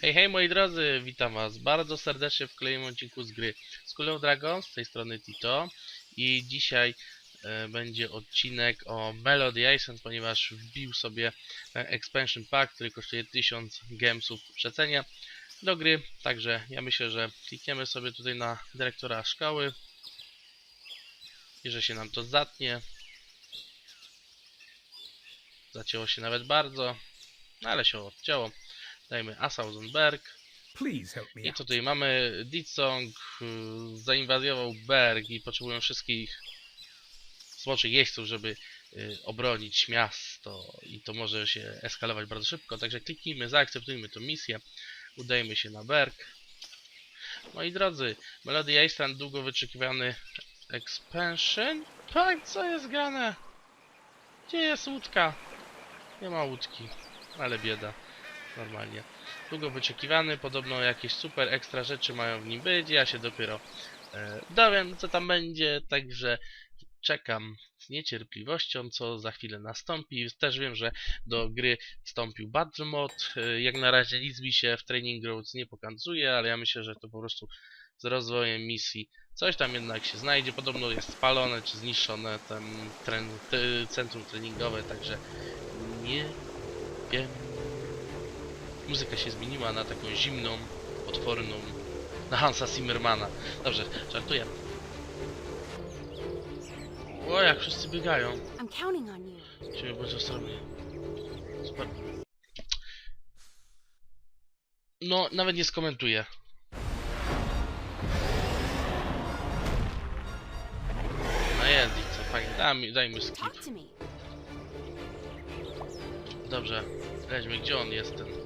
Hej, hej moi drodzy, witam was bardzo serdecznie w kolejnym odcinku z gry School of Dragons, z tej strony Tito i dzisiaj e, będzie odcinek o Melody Ascent, ponieważ wbił sobie expansion pack, który kosztuje 1000 gemsów w przecenie do gry, także ja myślę, że klikniemy sobie tutaj na dyrektora szkoły i że się nam to zatnie. Zacięło się nawet bardzo, no ale się odcięło. Dajmy Asausenberg. I tutaj mamy Ditsong y, zainwazjował Berg i potrzebują wszystkich smoczych jeźdźców, żeby y, obronić miasto i to może się eskalować bardzo szybko, także kliknijmy, zaakceptujmy tę misję, udajmy się na Berg. Moi drodzy, Melody Iceland długo wyczekiwany expansion? Tak, co jest grane? Gdzie jest łódka? Nie ma łódki, ale bieda normalnie. Długo wyczekiwany, podobno jakieś super ekstra rzeczy mają w nim być, ja się dopiero e, dowiem co tam będzie, także czekam z niecierpliwością co za chwilę nastąpi. Też wiem, że do gry wstąpił Battle Mode, e, jak na razie nic mi się w Training Grounds nie pokazuje, ale ja myślę, że to po prostu z rozwojem misji coś tam jednak się znajdzie, podobno jest spalone czy zniszczone ten tren, centrum treningowe, także nie wiem muzyka się zmieniła na taką zimną, potworną, na Hansa Zimmermana. Dobrze, żartuję. O, jak wszyscy biegają. Ciebie bądź ostrożnie. Super. No, nawet nie skomentuję. No jest i co, fajnie. Daj, daj mu skip. Dobrze, lećmy, gdzie on jest ten?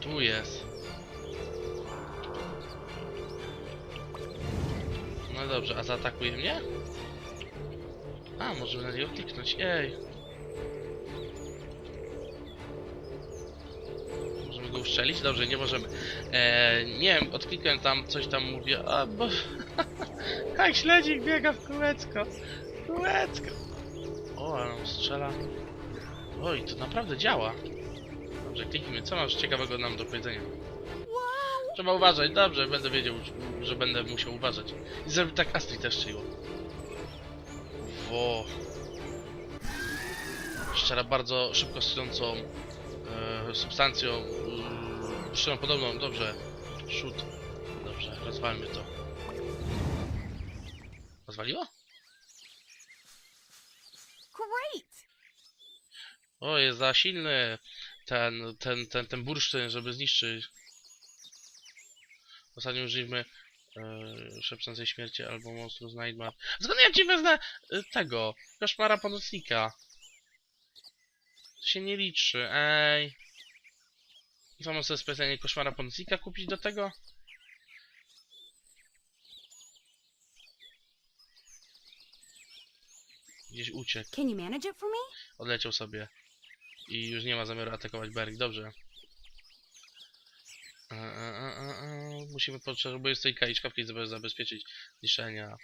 Tu jest. No dobrze, a zaatakuje mnie? A, możemy na niego kliknąć, ej. Możemy go uszczelić? Dobrze, nie możemy. Eee, nie wiem, odklikłem tam, coś tam mówię, a bo... Jak śledzik biega w kółeczko. Kółeczko. O, ale on strzela. Oj, to naprawdę działa. Dobrze, kliknijmy. Co masz ciekawego nam do powiedzenia? Trzeba uważać, dobrze, będę wiedział, że będę musiał uważać. I żeby tak Astrid też czyło. Wo. Strzela bardzo szybko stojącą e, substancją. E, strzela podobną, dobrze. Shoot. Dobrze, rozwalmy to. Rozwaliło? Great! O, jest za silny ten, ten, ten, ten bursztyn, żeby zniszczyć. Ostatnio użyliśmy e, szepczącej śmierci albo monstru z Nightmare. Skąd ja ci wezmę e, tego, koszmara pomocnika? To się nie liczy, ej. Co mam sobie specjalnie koszmara pomocnika kupić do tego? Gdzieś uciekł. Odleciał sobie. I już nie ma zamiaru atakować Berg. Dobrze. E, e, e, e. Musimy potrzebować z tej kaliczkawki żeby zabezpieczyć zniszczenia.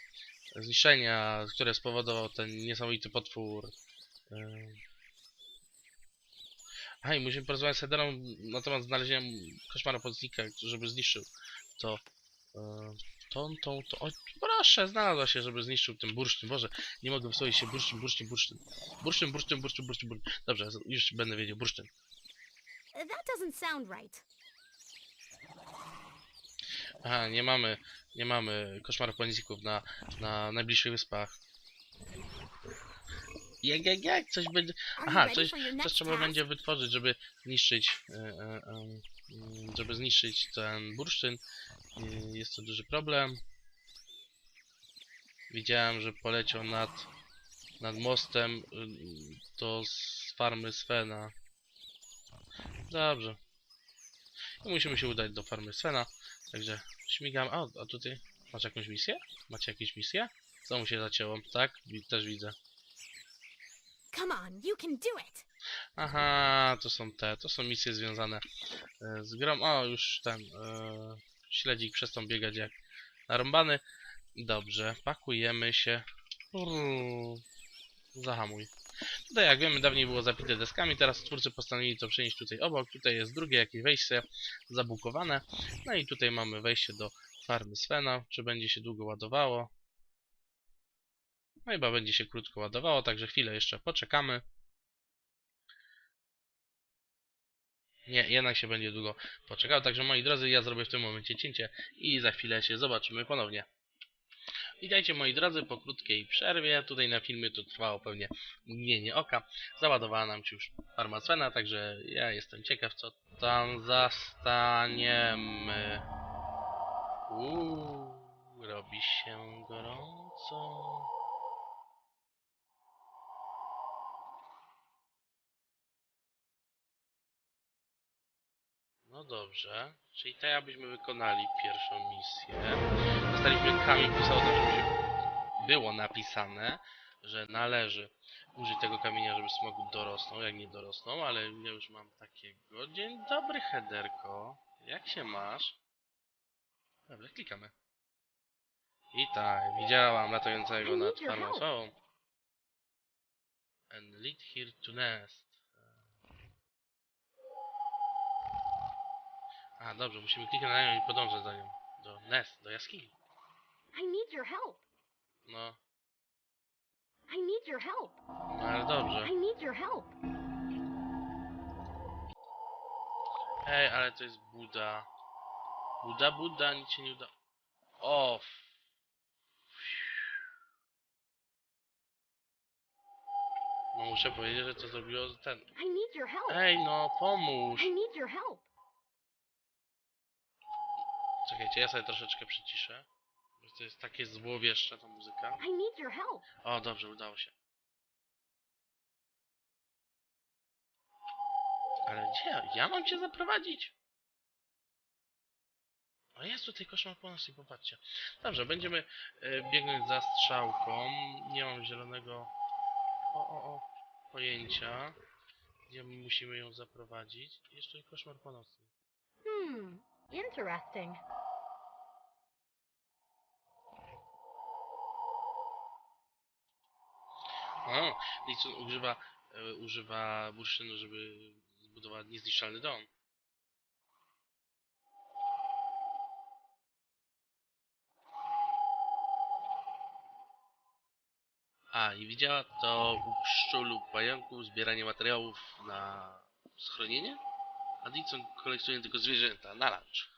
Zniszczenia, które spowodował ten niesamowity potwór. A i musimy porozmawiać z Hederą na temat znalezienia koszmara pomocnika, żeby zniszczył to. Tą. O, proszę, znalazła się, żeby zniszczył ten bursztyn. Boże, nie mogę wysłowić się bursztyn, bursztyn, bursztyn. Bursztyn, bursztyn, bursztyn, bursztyn, bursztyn. Dobrze, już będę wiedział, bursztyn. That doesn't sound right. Aha, nie mamy, nie mamy koszmarów panizików na, na najbliższych wyspach. Jak, jak, jak, coś będzie... Aha, coś, coś trzeba będzie wytworzyć, żeby zniszczyć, e, e, żeby zniszczyć ten bursztyn. E, Jest to duży problem. Widziałem, że poleciał nad, nad mostem y, do z farmy Svena. Dobrze. I musimy się udać do farmy Svena. Także śmigam. A, a tutaj masz jakąś misję? Macie jakieś misje? Znowu się zacięło, tak? Też widzę. Come on, you can do it! Aha, to są te, to są misje związane e, z grą. O, już ten e, śledzik przestał biegać jak narąbany. Dobrze, pakujemy się. Zahamuj. Tutaj jak wiemy dawniej było zapite deskami, teraz twórcy postanowili to przenieść tutaj obok. Tutaj jest drugie jakieś wejście zabukowane. No i tutaj mamy wejście do farmy Svena. Czy będzie się długo ładowało? No chyba będzie się krótko ładowało, także chwilę jeszcze poczekamy. Nie, jednak się będzie długo poczekał. Także moi drodzy, ja zrobię w tym momencie cięcie i za chwilę się zobaczymy ponownie. Witajcie moi drodzy po krótkiej przerwie. Tutaj na filmie to trwało pewnie mgnienie oka. Załadowała nam się już farma Svena, także ja jestem ciekaw co tam zastaniemy. Uuu, robi się gorąco. No dobrze, czyli tak abyśmy wykonali pierwszą misję. Dostaliśmy kamień, pisało tam, żeby się było napisane, że należy użyć tego kamienia, żeby smok dorosnął, jak nie dorosną, ale ja już mam takiego. Dzień dobry, Hederko. Jak się masz? Dobra, klikamy. I tak, widziałam latającego nad farmą. And lead here to nest. A, dobrze, musimy kliknąć na nią i podążać za nią. Do nest, do jaskini. I need your help. No, I need your help. no ale dobrze. I need your help. Ej, ale to jest Buda. Buda, Buda, nic się nie uda. O! No muszę powiedzieć, że to zrobiło ten... I need your help. Ej, no pomóż! I need your help. Czekajcie, ja sobie troszeczkę przyciszę. Bo to jest takie złowieszcze ta muzyka. I need your help. O, dobrze, udało się. Ale gdzie? ja- mam cię zaprowadzić? O jest tutaj koszmar północny, popatrzcie. Dobrze, będziemy e, biegnąć za strzałką. Nie mam zielonego o, o, o, pojęcia. Gdzie my musimy ją zaprowadzić. Jeszcze koszmar północny. Hmm. Interesting. O, Litson używa, e, używa bursztynu, żeby zbudować niezniszczalny dom. A, i widziała to u pszczół lub pająków zbieranie materiałów na schronienie? A Dixon kolekcjonuje tylko zwierzęta na lunch.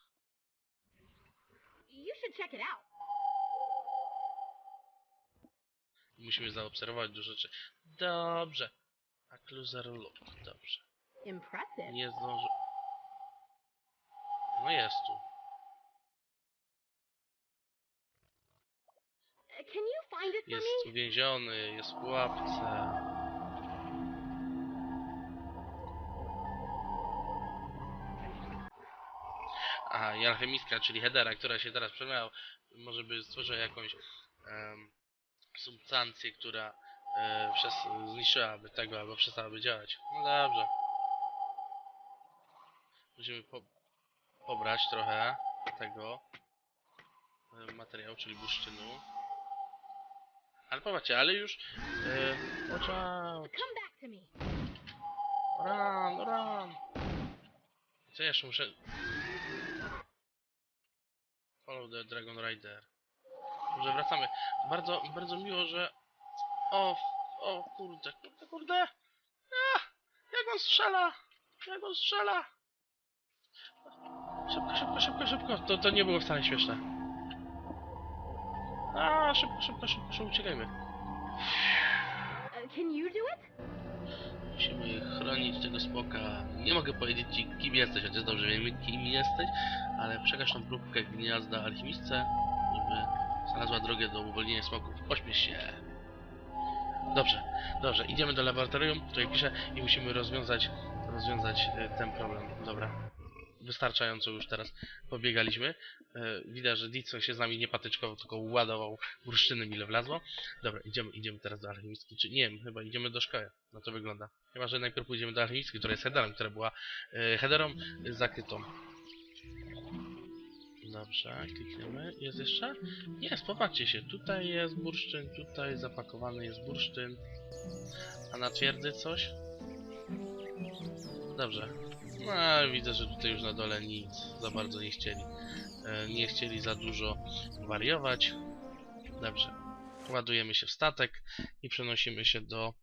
You should check it out. Musimy zaobserwować dużo rzeczy. Dobrze. A closer look. Dobrze. Impressive. Nie zdążę. No jest tu. Can you find it for Jest me? uwięziony, jest w pułapce. Aha, i alchemistka, czyli Hedera, która się teraz przemiała, może by stworzyła jakąś em, substancję, która e, przez, zniszczyłaby tego, albo przestałaby działać. No dobrze. Musimy po, pobrać trochę tego e, materiału, czyli bursztynu. Ale popatrzcie, ale już... E, watch out! Run, run! Co jeszcze muszę... Follow the Dragon Rider. Dobrze, wracamy. Bardzo, bardzo miło, że... O, o kurde, kurde, kurde! A, jak on strzela! Jak on strzela! Szybko, szybko, szybko, szybko! To, to nie było wcale śmieszne. A, szybko, szybko, szybko, szybko, uciekajmy. Can you do it? Musimy chronić tego smoka. Nie mogę powiedzieć ci kim jesteś, chociaż dobrze wiemy kim jesteś, ale przekaż tą próbkę gniazda alchimistce, żeby znalazła drogę do uwolnienia smoków. Pośpiesz się. Dobrze, dobrze, idziemy do laboratorium, tutaj piszę i musimy rozwiązać, rozwiązać e, ten problem. Dobra. Wystarczająco już teraz pobiegaliśmy. E, Widać, że Ditson się z nami nie patyczkował, tylko ładował bursztynem ile wlazło. Dobra, idziemy, idziemy teraz do alchemistki, czy nie wiem, chyba idziemy do szkoły. No to wygląda. Chyba, że najpierw pójdziemy do alchemistki, która jest headerem, która była e, headerą zakrytą. Dobrze, klikniemy. Jest jeszcze? Jest, popatrzcie się. Tutaj jest bursztyn, tutaj zapakowany jest bursztyn. A na twierdzy coś? Dobrze. No, ale widzę, że tutaj już na dole nic za bardzo nie chcieli. E, nie chcieli za dużo wariować. Dobrze. Ładujemy się w statek i przenosimy się do,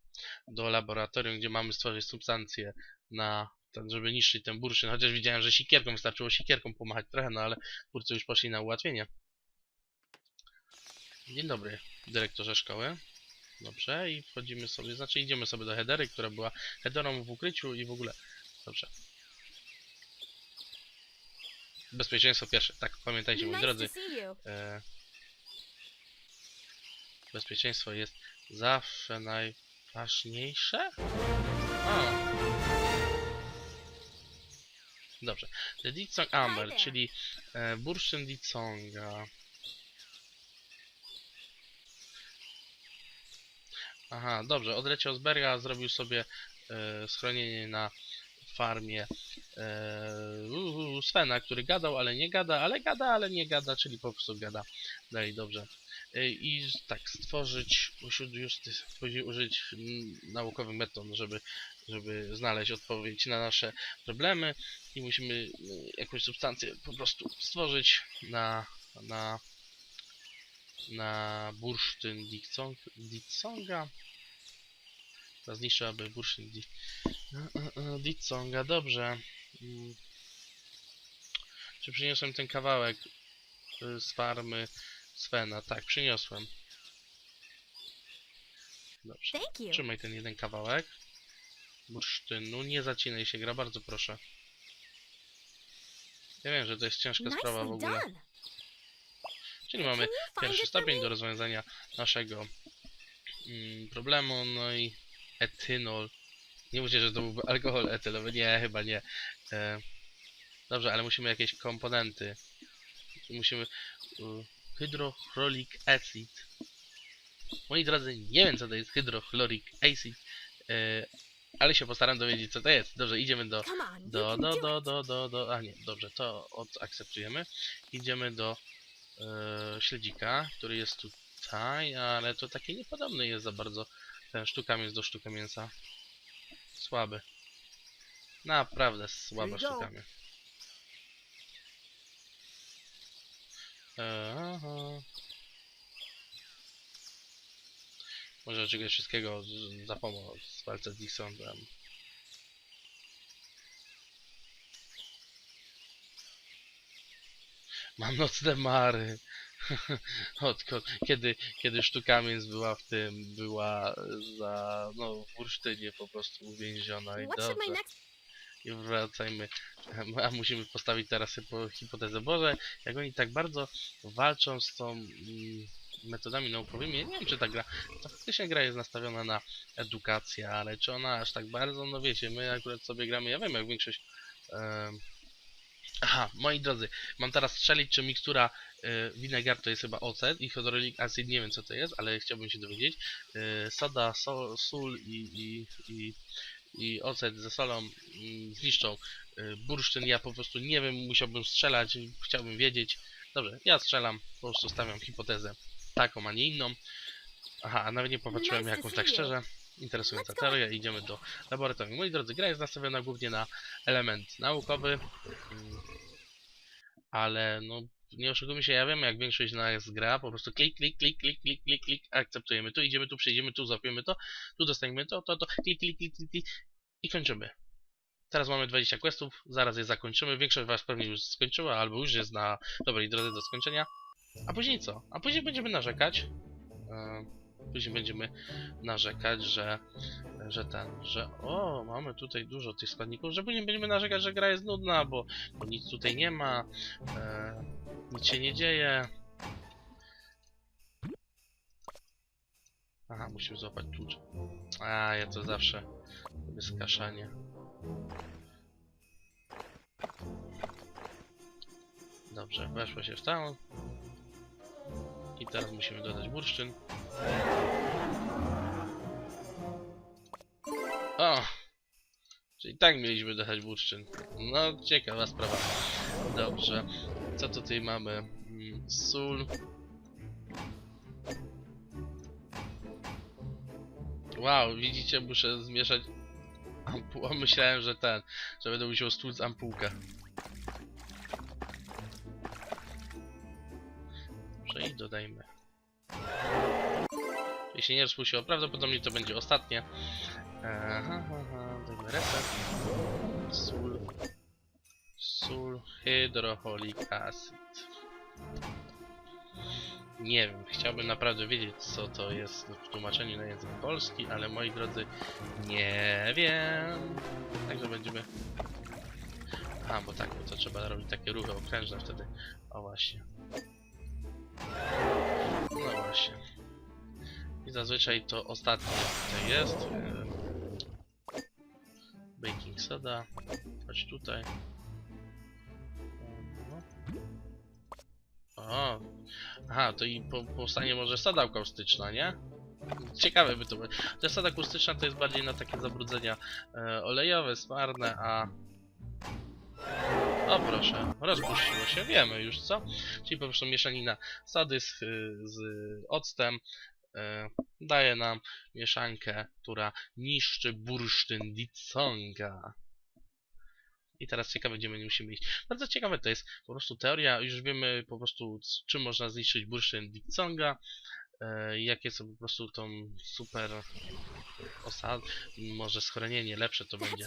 do laboratorium, gdzie mamy stworzyć substancję na ten, żeby niszczyć ten bursztyn. Chociaż widziałem, że sikierką wystarczyło sikierką pomachać trochę, no ale twórcy już poszli na ułatwienie. Dzień dobry, dyrektorze szkoły. Dobrze, i wchodzimy sobie, znaczy idziemy sobie do Hedery, która była Hederą w ukryciu i w ogóle. Dobrze. Bezpieczeństwo pierwsze, tak, pamiętajcie moi drodzy. E, bezpieczeństwo jest zawsze najważniejsze? O. Dobrze. The Ditsong Amber, czyli e, bursztyn Ditsonga. Aha, dobrze. Odleciał z Berga, zrobił sobie e, schronienie na farmie e, Svena, który gadał, ale nie gada, ale gada, ale nie gada, czyli po prostu gada. Dalej, dobrze. E, I tak, stworzyć, już później użyć mm, naukowych metod, żeby, żeby znaleźć odpowiedź na nasze problemy i musimy y, jakąś substancję po prostu stworzyć na, na, na bursztyn Ditsong, Ditsonga. Zniszczyłaby e, e, Ditsonga, dobrze. Mm. Czy przyniosłem ten kawałek y, z farmy Svena? Tak, przyniosłem. Dobrze. Trzymaj ten jeden kawałek bursztynu. Nie zacinaj się, gra, bardzo proszę. Ja wiem, że to jest ciężka sprawa w ogóle. Czyli mamy pierwszy stopień do rozwiązania naszego mm, problemu, no i etynol. Nie mówcie, że to byłby alkohol etylowy, nie, chyba nie. E, dobrze, ale musimy jakieś komponenty. Musimy hydrochloric acid. Moi drodzy, nie wiem co to jest hydrochloric acid, e, ale się postaram dowiedzieć co to jest. Dobrze, idziemy do do, do, do do, do, do, a nie, dobrze, to odakceptujemy. Idziemy do e, śledzika, który jest tutaj, ale to taki niepodobny jest za bardzo. Ten sztuka mięs do sztuka mięsa. Słaby. Naprawdę słaba sztuka mięsa. E, aha. Może czegoś wszystkiego z- za pomoc w walce z Dixonem. Mam nocne mary. Odkąd, kiedy, kiedy sztuka mięs była w tym, była za, no, w bursztynie po prostu uwięziona i What should my dobrze. next I wracajmy. A musimy postawić teraz hypo, hipotezę. Boże, jak oni tak bardzo walczą z tą mm, metodami naukowymi, ja nie wiem czy ta gra, to faktycznie gra jest nastawiona na edukację, ale czy ona aż tak bardzo, no wiecie, my akurat sobie gramy, ja wiem jak większość em, Aha, moi drodzy, mam teraz strzelić, czy mikstura y, vinegar to jest chyba ocet i hydrolic acid, nie wiem co to jest, ale chciałbym się dowiedzieć. Y, soda, so, sól i, i, i, i ocet ze solą mm, zniszczą y, bursztyn. Ja po prostu nie wiem, musiałbym strzelać, chciałbym wiedzieć. Dobrze, ja strzelam, po prostu stawiam hipotezę taką, a nie inną. Aha, a nawet nie popatrzyłem jakąś tak szczerze. Interesująca teoria, idziemy do laboratorium. Moi drodzy, gra jest nastawiona głównie na element naukowy, mm, ale no nie oszukujmy się, ja wiem jak większość nas gra, po prostu klik, klik, klik, klik, klik, klik, klik, akceptujemy tu, idziemy tu, przejdziemy tu, złapiemy to, tu dostaniemy to, to, to, klik, klik, klik, klik, klik i kończymy. Teraz mamy 20 questów, zaraz je zakończymy, większość was pewnie już skończyła, albo już jest na dobrej drodze do skończenia. A później co? A później będziemy narzekać, e, później będziemy narzekać, że że ten, że o, mamy tutaj dużo tych składników, że później będziemy narzekać, że gra jest nudna, bo, bo nic tutaj nie ma, e, nic się nie dzieje. Aha, musimy złapać tłucz. A, ja to zawsze lubię skaszanie. Dobrze, weszło się w tą. I teraz musimy dodać bursztyn. O! Czyli tak mieliśmy dodać bursztyn. No, ciekawa sprawa. Dobrze. Co tutaj mamy? Mm, Sól. Wow, widzicie, muszę zmieszać ampułę. Myślałem, że ten, że będę musiał stłuc ampułkę. I dodajmy. Jeśli nie rozpuściło, prawdopodobnie to będzie ostatnie. Aha, aha, dajmy reset. Sól hydroholik acid. Nie wiem, chciałbym naprawdę wiedzieć co to jest w tłumaczeniu na język polski, ale moi drodzy, nie wiem. Także będziemy... A, bo tak, bo to trzeba robić takie ruchy okrężne wtedy. O właśnie. No właśnie. I zazwyczaj to ostatnie tutaj jest. em, Baking soda. Chodź tutaj. O. Aha, to i po, powstanie może soda kaustyczna, nie? Ciekawe by to było. To soda kaustyczna to jest bardziej na takie zabrudzenia e, olejowe, smarne, a... O proszę, rozpuściło się, wiemy już co. Czyli po prostu mieszanina sody z, z octem e, daje nam mieszankę, która niszczy bursztyn Ditsonga. I teraz ciekawe, gdzie my nie musimy iść. Bardzo ciekawe to jest po prostu teoria, już wiemy po prostu z czym można zniszczyć bursztyn Ditsonga, e, jakie są po prostu tą super osad, może schronienie lepsze to będzie.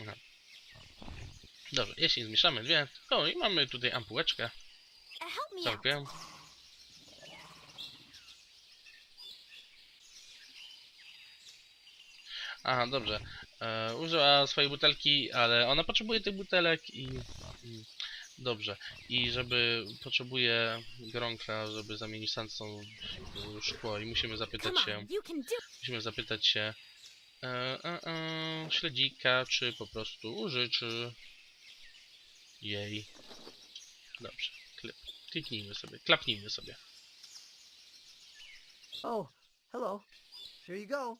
Aha. Dobrze, jeśli zmieszamy dwie, o i mamy tutaj ampułeczkę, out. całkiem. Aha, dobrze. E, użyła swojej butelki, ale ona potrzebuje tych butelek i... i dobrze. I żeby... potrzebuje gronka, żeby zamienić sandstone w, w szkło i musimy zapytać się... Musimy zapytać się e, e, e, śledzika, czy po prostu użyczy jej. Dobrze. Klik, kliknijmy sobie, klapnijmy sobie. Oh, hello. Here you go.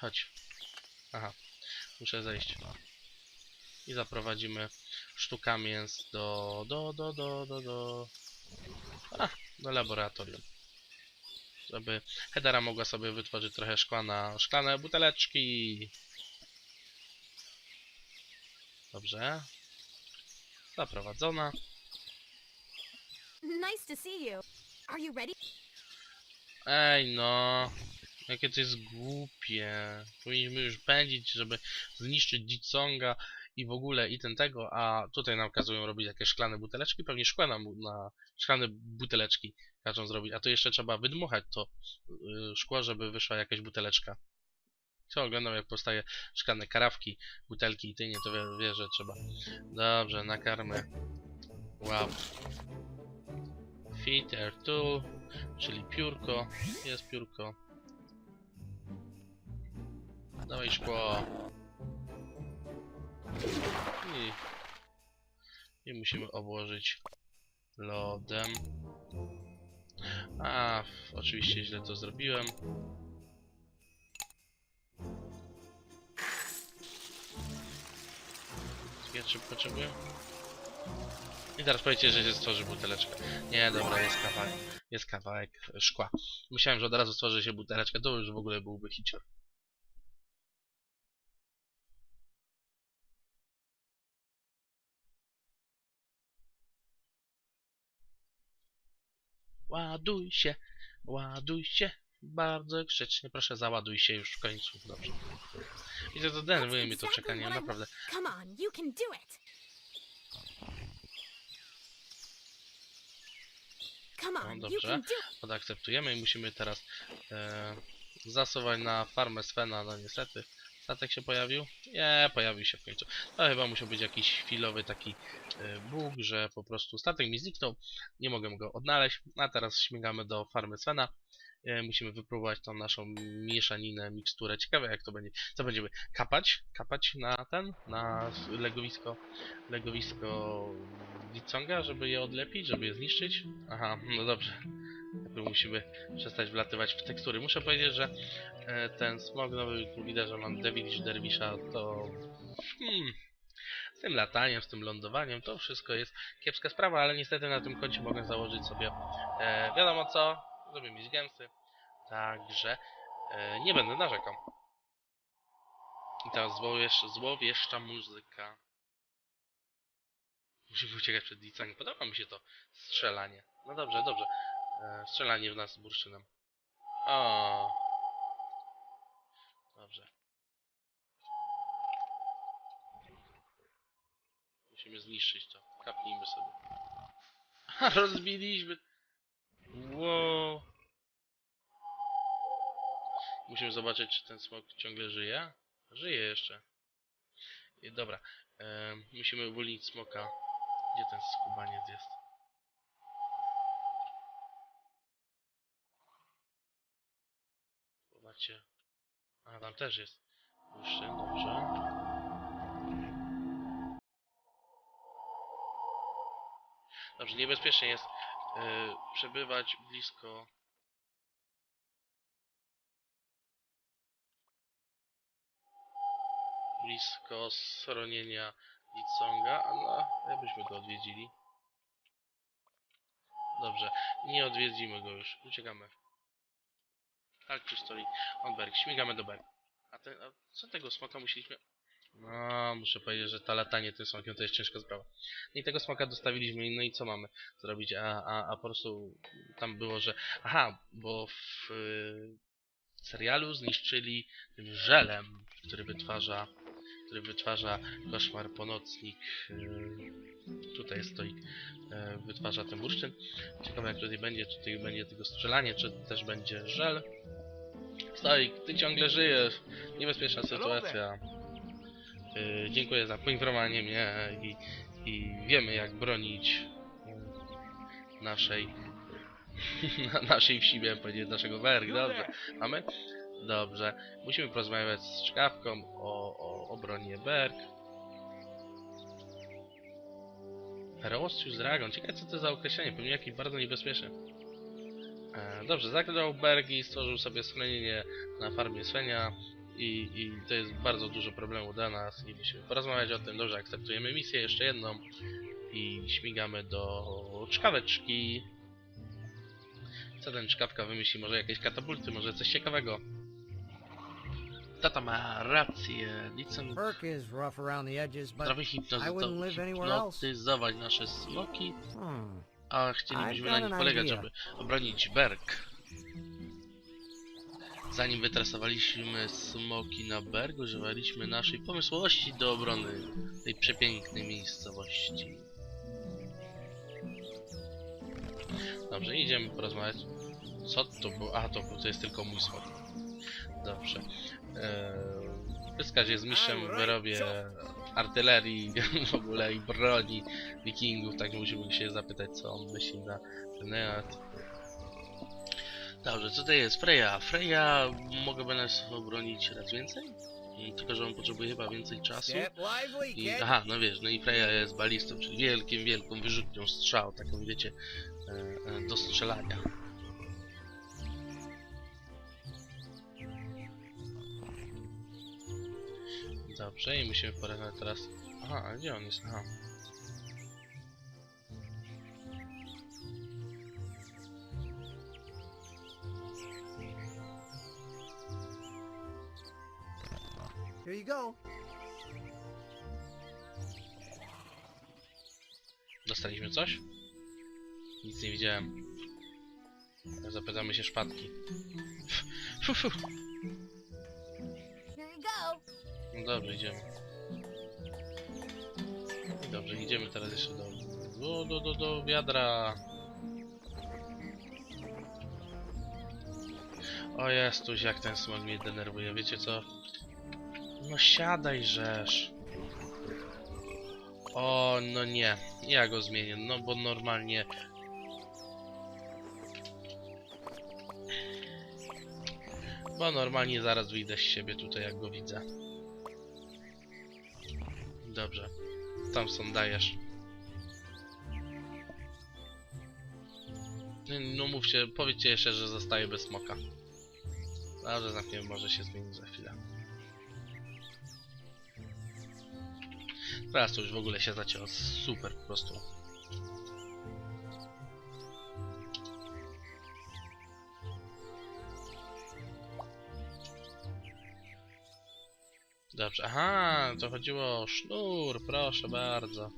Chodź. Aha. Muszę zejść. I zaprowadzimy sztuka mięs do, do, do, do, do, do, a, do laboratorium. Żeby Hedera mogła sobie wytworzyć trochę szkła na szklane buteleczki. Dobrze. Zaprowadzona. Nice to see you. Are you ready? Ej no. Jakie to jest głupie. Powinniśmy już pędzić, żeby zniszczyć Jitsonga i w ogóle i ten tego, a tutaj nam kazują robić jakieś szklane buteleczki, pewnie szkła nam na szklane buteleczki każą zrobić, a to jeszcze trzeba wydmuchać to yy, szkło, żeby wyszła jakaś buteleczka. Co oglądam jak powstaje szklane karawki, butelki i ty nie to wie, wie że trzeba. Dobrze, nakarmy. Wow. Fitter tool, czyli piórko. Jest piórko. Dawaj szkło. I, I musimy obłożyć lodem. A, oczywiście źle to zrobiłem. Wieczy potrzebuję. I teraz powiecie, że się stworzy buteleczka. Nie, dobra, jest kawałek. Jest kawałek szkła. Myślałem, że od razu stworzy się buteleczka, to już w ogóle byłby hicior. Ładuj się, ładuj się. Bardzo grzecznie, proszę załaduj się już w końcu. Dobrze. I to denerwuje mnie to czekanie, naprawdę. Come on, you can do it. Come No, dobrze. Podaakceptujemy i musimy teraz e, zasuwać na farmę Svena, no niestety. Statek się pojawił? Nie, pojawił się w końcu. To chyba musiał być jakiś chwilowy taki e, bóg, że po prostu statek mi zniknął, nie mogłem go odnaleźć, a teraz śmigamy do farmy Svena. E, musimy wypróbować tą naszą mieszaninę, miksturę. Ciekawe jak to będzie. Co będziemy kapać? Kapać na ten? Na legowisko legowisko Witsonga, żeby je odlepić, żeby je zniszczyć? Aha, no dobrze. Jakby musimy przestać wlatywać w tekstury. Muszę powiedzieć, że e, ten smog nowy, tu widać, że mam Devilish Dervisha, to... Hmm, z tym lataniem, z tym lądowaniem, to wszystko jest kiepska sprawa, ale niestety na tym koncie mogę założyć sobie e, wiadomo co, żeby mieć gęsy, także e, nie będę narzekał. I teraz złowiesz, złowieszcza muzyka. Musimy uciekać przed licami. Podoba mi się to strzelanie. No dobrze, dobrze. E, strzelanie w nas bursztynem. O. Dobrze. Musimy zniszczyć to. Kapnijmy sobie. Rozbiliśmy. Wow. Musimy zobaczyć, czy ten smok ciągle żyje. Żyje jeszcze. I, dobra. E, musimy uwolnić smoka. Gdzie ten skubaniec jest? Zobaczcie. A, tam też jest. Bursztyn, dobrze. Dobrze, niebezpiecznie jest przebywać blisko blisko schronienia Liconga, ale jakbyśmy go odwiedzili. Dobrze, nie odwiedzimy go już, uciekamy. Tak, czy stoi on Berg, śmigamy do Berg. A, a co tego smoka musieliśmy... No, muszę powiedzieć, że to latanie tym smokiem to jest ciężka sprawa. No I tego smoka dostawiliśmy, no i co mamy zrobić? A, a, a po prostu tam było, że... Aha, bo w, w serialu zniszczyli tym żelem, który wytwarza który wytwarza koszmar ponocnik. Yy, tutaj stoi, yy, wytwarza ten bursztyn. Ciekawe jak tutaj będzie, czy tutaj będzie tylko strzelanie, czy też będzie żel. Stoi, ty ciągle żyjesz. Niebezpieczna sytuacja. Yy, dziękuję za poinformowanie mnie i, i wiemy jak bronić yy, naszej na naszej wsi, miałem powiedzieć, naszego werk. Dobrze. Mamy? Dobrze. Musimy porozmawiać z czkawką o, o obronie Berg. Ferocious Dragon. Ciekawe co to za określenie. Pewnie jakiś bardzo niebezpieczny. E, dobrze, zagrał Berg i stworzył sobie schronienie na farmie Svenia. I, I to jest bardzo dużo problemu dla nas i musimy porozmawiać o tym. Dobrze, akceptujemy misję, jeszcze jedną. I śmigamy do czkaweczki. Co ten czkawka wymyśli? Może jakieś katapulty, może coś ciekawego. Tata ma rację. Licen potrafi hipnotyzować nasze smoki, hmm, a chcielibyśmy na nich polegać, żeby obronić Berg. Zanim wytresowaliśmy smoki na Berg, używaliśmy naszej pomysłowości do obrony tej przepięknej miejscowości. Dobrze, idziemy porozmawiać. Co to było? A, to, to jest tylko mój smok. Dobrze. Eee, Pyskacz jest mistrzem w wyrobie artylerii w ogóle i broni wikingów, tak musimy się zapytać, co on myśli na ten temat. Dobrze, co to jest? Freya. Freya mogłaby nas obronić raz więcej? Tylko, że on potrzebuje chyba więcej czasu. I, aha, no wiesz, no i Freya jest balistą, czyli wielkim, wielką wyrzutnią strzał, taką wiecie, e, e, do strzelania. Dobrze, i musimy porozmawiać teraz... Aha, gdzie on jest? Aha. Here you go. Dostaliśmy coś? Nic nie widziałem. Zapytamy się szpadki. Fu, fu. Here you go. No dobrze, idziemy. Dobrze, idziemy teraz jeszcze do, do, do, do, do wiadra. O Jestuś, jak ten smog mnie denerwuje, wiecie co? No siadaj, żeż. O, no nie. Ja go zmienię, no bo normalnie... Bo normalnie zaraz wyjdę z siebie tutaj, jak go widzę. Dobrze. Thompson, dajesz. No mówcie, powiedzcie jeszcze, że zostaje bez smoka. Dobrze, zamkniemy, może się zmieni za chwilę. Teraz to już w ogóle się zacięło. Super po prostu. Dobrze, aha, to chodziło o sznur, proszę bardzo.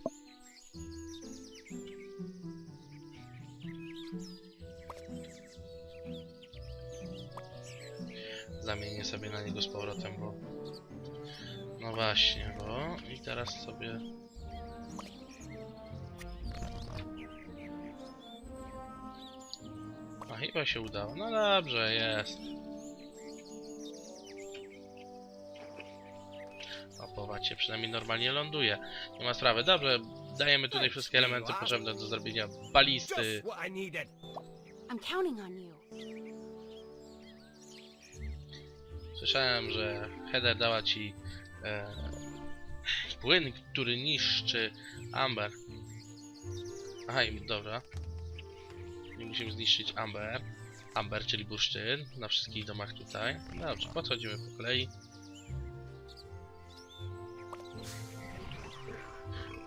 Zamienię sobie na niego z powrotem, bo... No właśnie, bo... I teraz sobie... A chyba się udało. No dobrze, jest. Opować przynajmniej normalnie ląduje. Nie ma sprawy. Dobrze, dajemy tutaj wszystkie elementy potrzebne do zrobienia balisty. Słyszałem, że Heather dała ci e, płyn, który niszczy Amber. Aha, i dobra. Nie musimy zniszczyć Amber. Amber, czyli bursztyn na wszystkich domach tutaj. Dobrze, podchodzimy po kolei.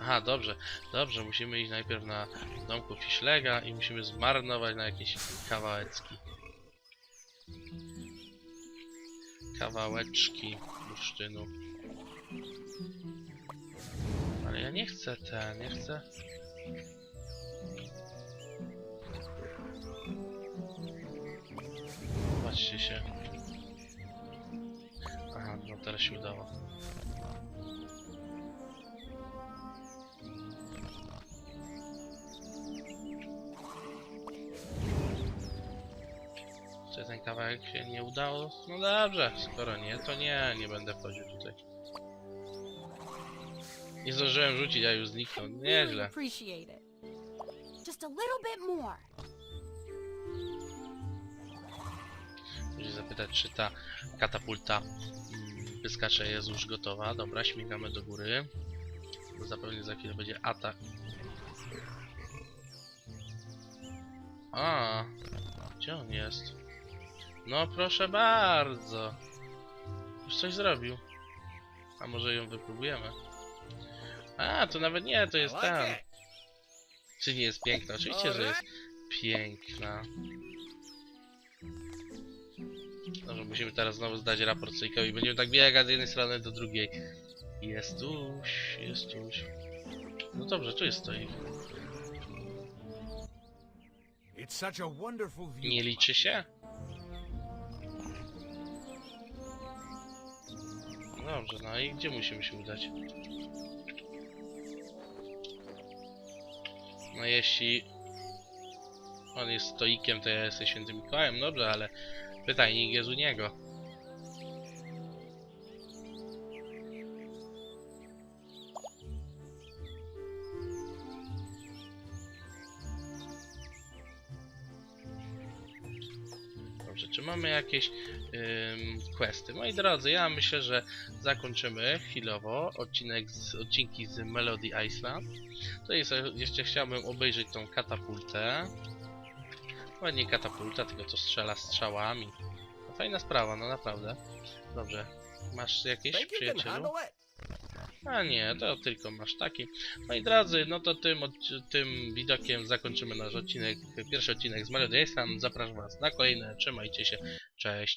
Aha, dobrze, dobrze, musimy iść najpierw na domku Fischlega i musimy zmarnować na jakieś kawałeczki. Kawałeczki bursztynu. Nie chcę ten, nie chcę. Patrzcie się. Aha, no teraz się udało. Czy ten kawałek się nie udało? No dobrze, skoro nie, to nie, nie będę wchodził tutaj. Nie zdążyłem rzucić, a już zniknął. Nieźle. appreciate it. Just a little bit more. Muszę zapytać, czy ta katapulta mm, pyskacze jest już gotowa. Dobra, śmigamy do góry. Zapewne za chwilę będzie atak. A, gdzie on jest? No proszę bardzo. Już coś zrobił. A może ją wypróbujemy? A, to nawet nie, to jest it. Czy nie jest piękna? Oczywiście, że jest piękna. Dobrze, musimy teraz znowu zdać raport Sejkowi. Będziemy tak biegać z jednej strony do drugiej. Jest tuś, jest tuś. No dobrze, tu jest stoik. Nie liczy się? Dobrze, no i gdzie musimy się udać? No jeśli on jest stoikiem, to ja jestem świętym Mikołajem, dobrze, ale pytajnik jest u niego. Dobrze, czy mamy jakieś ym, questy? Moi drodzy, ja myślę, że zakończymy chwilowo odcinek z, odcinki z Melody Island. Tutaj jeszcze chciałbym obejrzeć tą katapultę. No nie katapulta, tylko co strzela strzałami. No, fajna sprawa, no naprawdę. Dobrze. Masz jakieś przyjacielu? A nie, to tylko masz taki. Moi drodzy, no to tym, tym widokiem zakończymy nasz odcinek, pierwszy odcinek z Melody Island. Zapraszam Was na kolejne. Trzymajcie się. Cześć.